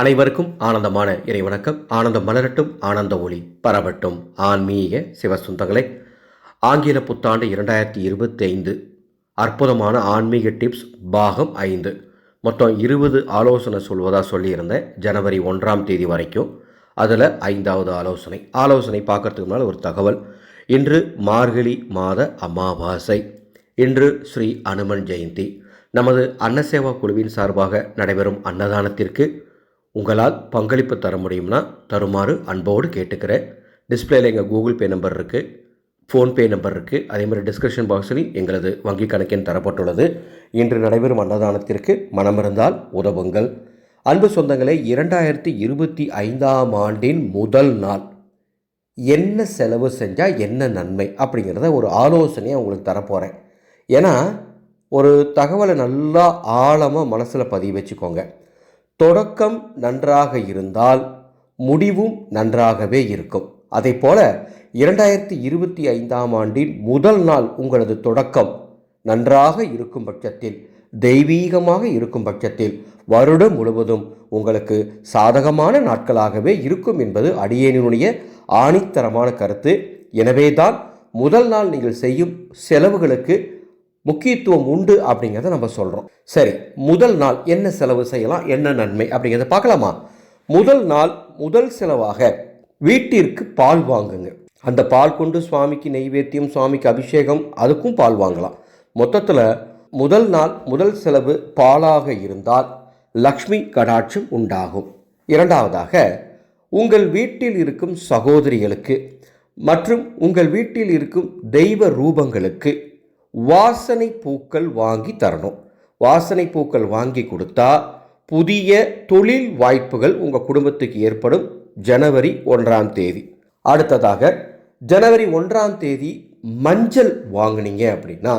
அனைவருக்கும் ஆனந்தமான இறைவணக்கம் ஆனந்தம் மலரட்டும் ஆனந்த ஒளி பரவட்டும். ஆன்மீக சிவசுந்தங்களே ஆங்கில புத்தாண்டு இரண்டாயிரத்தி இருபத்தி ஐந்து அற்புதமான ஆன்மீக டிப்ஸ் பாகம் ஐந்து. மொத்தம் இருபது ஆலோசனை சொல்வதாக சொல்லியிருந்தேன் ஜனவரி ஒன்றாம் தேதி வரைக்கும். அதில் ஐந்தாவது ஆலோசனை. ஆலோசனை பார்க்கறதுக்கு முன்னால் ஒரு தகவல். இன்று மார்கழி மாத அமாவாசை. இன்று ஸ்ரீ அனுமன் ஜெயந்தி. நமது அன்னசேவா குழுவின் சார்பாக நடைபெறும் அன்னதானத்திற்கு உங்களால் பங்களிப்பு தர முடியும்னா தருமாறு அன்போடு கேட்டுக்கிறேன். டிஸ்பிளேல எங்கள் கூகுள் பே நம்பர் இருக்குது ஃபோன்பே நம்பர் இருக்குது அதே மாதிரி டிஸ்கிரிப்ஷன் பாக்ஸில் எங்களது வங்கி கணக்கின் தரப்பட்டுள்ளது. இன்று நடைபெறும் அன்னதானத்திற்கு மனமிருந்தால் உதவுங்கள். அன்பு சொந்தங்களே இரண்டாயிரத்தி இருபத்தி ஐந்தாம் ஆண்டின் முதல் நாள். என்ன செலவு செஞ்சால் என்ன நன்மை அப்படிங்கிறத ஒரு ஆலோசனையை உங்களுக்கு தரப்போகிறேன் ஏன்னா ஒரு தகவலை நல்லா ஆழமாக மனசில் பதிய வச்சுக்கோங்க. தொடக்கம் நன்றாக இருந்தால் முடிவும் நன்றாகவே இருக்கும். அதே போல இரண்டாயிரத்தி இருபத்தி ஐந்தாம் ஆண்டின் முதல் நாள் உங்களது தொடக்கம் நன்றாக இருக்கும் பட்சத்தில் தெய்வீகமாக இருக்கும் பட்சத்தில் வருடம் முழுவதும் உங்களுக்கு சாதகமான நாட்களாகவே இருக்கும் என்பது அடியேனுடைய ஆணித்தரமான கருத்து. எனவேதான் முதல் நாள் நீங்கள் செய்யும் செலவுகளுக்கு முக்கியத்துவம் உண்டு அப்படிங்கிறத நம்ம சொல்கிறோம் சரி முதல் நாள் என்ன செலவு செய்யலாம்? என்ன நன்மை? அப்படிங்கிறத பார்க்கலாமா? முதல் நாள் முதல் செலவாக வீட்டிற்கு பால் வாங்குங்க. அந்த பால் கொண்டு சுவாமிக்கு நெய்வேத்தியம் சுவாமிக்கு அபிஷேகம் அதுக்கும் பால் வாங்கலாம். மொத்தத்தில் முதல் நாள் முதல் செலவு பாலாக இருந்தால் லக்ஷ்மி கடாட்சம் உண்டாகும். இரண்டாவதாக உங்கள் வீட்டில் இருக்கும் சகோதரிகளுக்கு மற்றும் உங்கள் வீட்டில் இருக்கும் தெய்வ ரூபங்களுக்கு வாசனை பூக்கள் வாங்கி தரணும். வாசனை பூக்கள் வாங்கி கொடுத்தா புதிய தொழில் வாய்ப்புகள் உங்கள் குடும்பத்துக்கு ஏற்படும். ஜனவரி ஒன்றாம் தேதி. அடுத்ததாக ஜனவரி ஒன்றாம் தேதி மஞ்சள் வாங்குனீங்க அப்படின்னா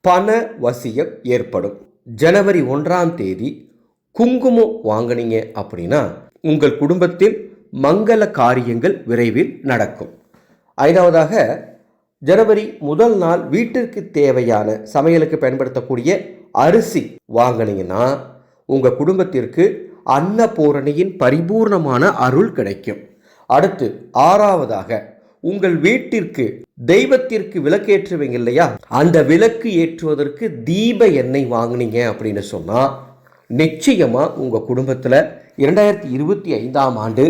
பண வசியம் ஏற்படும். ஜனவரி ஒன்றாம் தேதி குங்குமம் வாங்குனீங்க அப்படின்னா உங்கள் குடும்பத்தில் மங்கள காரியங்கள் விரைவில் நடக்கும். ஐந்தாவதாக ஜனவரி முதல் நாள் வீட்டிற்கு தேவையான சமையலுக்கு பயன்படுத்தக்கூடிய அரிசி வாங்கினீங்கன்னா உங்கள் குடும்பத்திற்கு அன்னபூரணியின் பரிபூர்ணமான அருள் கிடைக்கும். அடுத்து ஆறாவதாக உங்கள் வீட்டிற்கு தெய்வத்திற்கு விளக்கேற்றுவீங்க இல்லையா? அந்த விளக்கு ஏற்றுவதற்கு தீப எண்ணெய் வாங்குனீங்க அப்படின்னு சொன்னால் நிச்சயமாக உங்கள் குடும்பத்தில் இரண்டாயிரத்தி இருபத்தி ஐந்தாம் ஆண்டு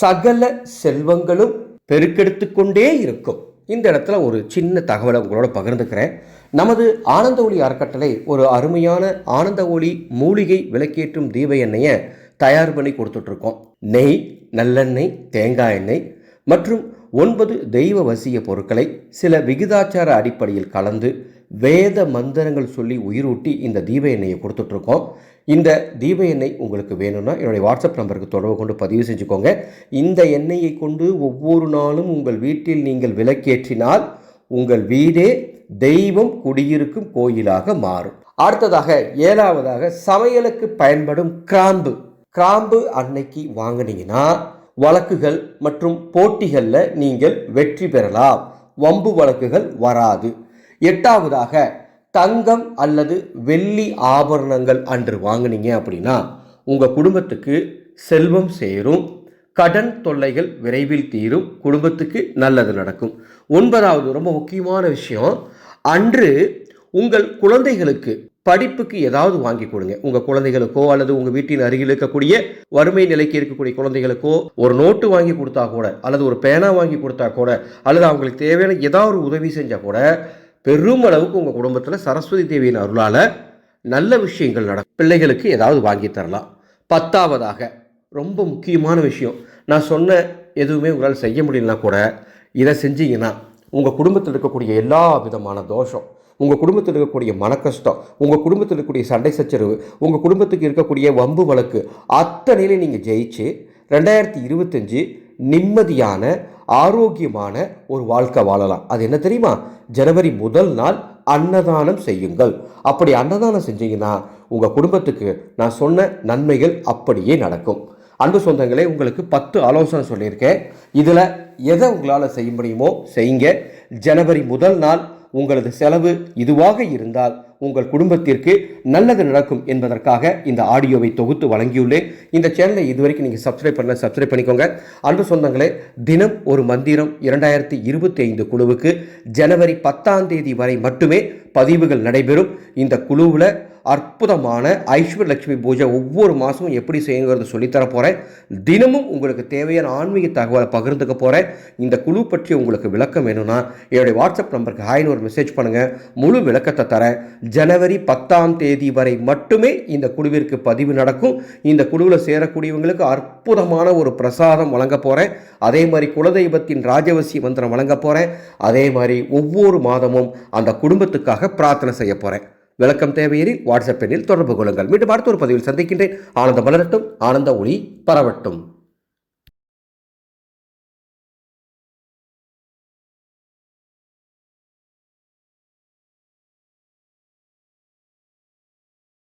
சகல செல்வங்களும் பெருக்கெடுத்து கொண்டே இருக்கும். இந்த இடத்துல ஒரு சின்ன தகவலை உங்களோட பகிர்ந்துக்கிறேன். நமது ஆனந்த ஒளி அறக்கட்டளை ஒரு அருமையான ஆனந்த ஒளி மூலிகை விளக்கேற்றும் தீப எண்ணெயை தயார் பண்ணி கொடுத்துட்ருக்கோம். நெய் நல்லெண்ணெய் தேங்காய் எண்ணெய் மற்றும் ஒன்பது தெய்வ வசிய பொருட்களை சில விகிதாச்சார அடிப்படையில் கலந்து வேத மந்திரங்கள் சொல்லி உயிரூட்டி இந்த தீப எண்ணெயை கொடுத்துட்ருக்கோம். இந்த தீப எண்ணெய் உங்களுக்கு வேணும்னா என்னுடைய வாட்ஸ்அப் நம்பருக்கு தொடர்பு கொண்டு பதிவு செஞ்சுக்கோங்க. இந்த எண்ணெயை கொண்டு ஒவ்வொரு நாளும் உங்கள் வீட்டில் நீங்கள் விளக்கேற்றினால் உங்கள் வீடே தெய்வம் குடியிருக்கும் கோயிலாக மாறும். அடுத்ததாக ஏழாவதாக சமையலுக்கு பயன்படும் கிராம்பு. கிராம்பு அன்னைக்கு வாங்கினீங்கன்னா வழக்குகள் மற்றும் போட்டிகளில் நீங்கள் வெற்றி பெறலாம். வம்பு வழக்குகள் வராது. எட்டாவதாக தங்கம் அல்லது வெள்ளி ஆபரணங்கள் அன்று வாங்கினீங்க அப்படின்னா உங்கள் குடும்பத்துக்கு செல்வம் சேரும் கடன் தொல்லைகள் விரைவில் தீரும் குடும்பத்துக்கு நல்லது நடக்கும். ஒன்பதாவது ரொம்ப முக்கியமான விஷயம் அன்று உங்கள் குழந்தைகளுக்கு படிப்புக்கு ஏதாவது வாங்கி கொடுங்க. உங்கள் குழந்தைகளுக்கோ அல்லது உங்கள் வீட்டின் அருகில் இருக்கக்கூடிய வறுமை நிலைக்கு இருக்கக்கூடிய குழந்தைகளுக்கோ ஒரு நோட்டு வாங்கி கொடுத்தா கூட அல்லது ஒரு பேனா வாங்கி கொடுத்தா கூட அல்லது அவங்களுக்கு தேவையான ஏதாவது ஒரு உதவி செஞ்சால் கூட பெருமளவுக்கு உங்கள் குடும்பத்தில் சரஸ்வதி தேவியின் அருளால் நல்ல விஷயங்கள் நடக்கும். பிள்ளைகளுக்கு ஏதாவது வாங்கி தரலாம். பத்தாவதாக ரொம்ப முக்கியமான விஷயம். நான் சொன்ன எதுவுமே உங்களால் செய்ய முடியலனா கூட இதை செஞ்சீங்கன்னா உங்கள் குடும்பத்தில் இருக்கக்கூடிய எல்லா விதமான தோஷம் உங்கள் குடும்பத்தில் இருக்கக்கூடிய மனக்கஷ்டம் உங்கள் குடும்பத்தில் இருக்கக்கூடிய சண்டை சச்சரவு உங்கள் குடும்பத்துக்கு இருக்கக்கூடிய வம்பு வழக்கு அத்தனையிலையும் நீங்கள் ஜெயிச்சு ரெண்டாயிரத்தி இருபத்தஞ்சு நிம்மதியான ஆரோக்கியமான ஒரு வாழ்க்கை வாழலாம். அது என்ன தெரியுமா? ஜனவரி முதல் நாள் அன்னதானம் செய்யுங்கள். அப்படி அன்னதானம் செஞ்சீங்கன்னா உங்கள் குடும்பத்துக்கு நான் சொன்ன நன்மைகள் அப்படியே நடக்கும். அன்பு சொந்தங்களே உங்களுக்கு பத்து ஆலோசனை சொல்லியிருக்கேன். இதில் எதை உங்களால் செய்ய முடியுமோ செய்யுங்க. ஜனவரி முதல் நாள் உங்களது செலவு இதுவாக இருந்தால் உங்கள் குடும்பத்திற்கு நல்லது நடக்கும் என்பதற்காக இந்த ஆடியோவை தொகுத்து வழங்கியுள்ளேன். இந்த சேனலை இதுவரைக்கும் நீங்கள் சப்ஸ்கிரைப் பண்ண சப்ஸ்கிரைப் பண்ணிக்கோங்க. அன்பு சொந்தங்களே தினம் ஒரு மந்திரம் இரண்டாயிரத்தி இருபத்தி ஐந்து குழுவுக்கு ஜனவரி பத்தாம் தேதி வரை மட்டுமே பதிவுகள் நடைபெறும். இந்த குழுவில் அற்புதமான ஐஸ்வர் லட்சுமி பூஜை ஒவ்வொரு மாதமும் எப்படி செய்யுங்கிறது சொல்லித்தர போகிறேன் தினமும் உங்களுக்கு தேவையான ஆன்மீக தகவலை பகிர்ந்துக்க போகிறேன் இந்த குழு பற்றி உங்களுக்கு விளக்கம் வேணும்னா என்னுடைய வாட்ஸ்அப் நம்பருக்கு ஹாய்னு ஒரு மெசேஜ் பண்ணுங்கள் முழு விளக்கத்தை தரேன். ஜனவரி பத்தாம் தேதி வரை மட்டுமே இந்த குழுவிற்கு பதிவு நடக்கும். இந்த குழுவில் சேரக்கூடியவங்களுக்கு அற்புதமான ஒரு பிரசாதம் வழங்க போகிறேன் அதே மாதிரி குலதெய்வத்தின் ராஜவசி மந்திரம் வழங்க போகிறேன் அதே மாதிரி ஒவ்வொரு மாதமும் அந்த குடும்பத்துக்காக பிரார்த்தனை செய்ய போகிறேன் விளக்கம் தேவையெனில் வாட்ஸ்அப் எண்ணில் தொடர்பு கொள்ளுங்கள். மீண்டும் அடுத்த ஒரு பதிவில் சந்திக்கின்றேன். ஆனந்த மலரட்டும். ஆனந்த ஒளி பரவட்டும்.